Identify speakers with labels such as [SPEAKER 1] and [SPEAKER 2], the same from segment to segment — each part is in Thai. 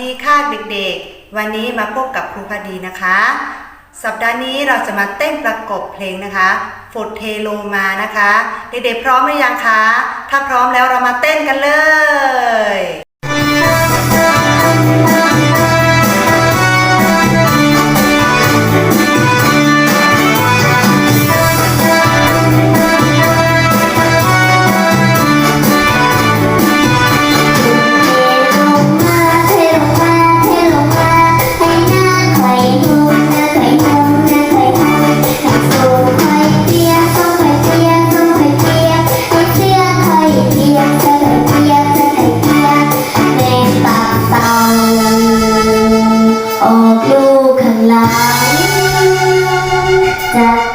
[SPEAKER 1] ดีค่ะเด็กๆ วันนี้มาพบกับครูพอดีนะคะ สัปดาห์นี้เราจะมาเต้นประกบเพลงนะคะฝดเทโลมานะคะ เด็กๆพร้อมหรือยังคะ ถ้าพร้อมแล้วเรามาเต้นกันเลย ザ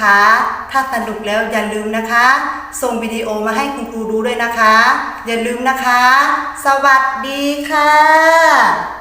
[SPEAKER 1] คะ ถ้าสนุกแล้วอย่าลืมนะคะ ส่งวิดีโอมาให้คุณครูดูด้วยนะคะ อย่าลืมนะคะ สวัสดีค่ะ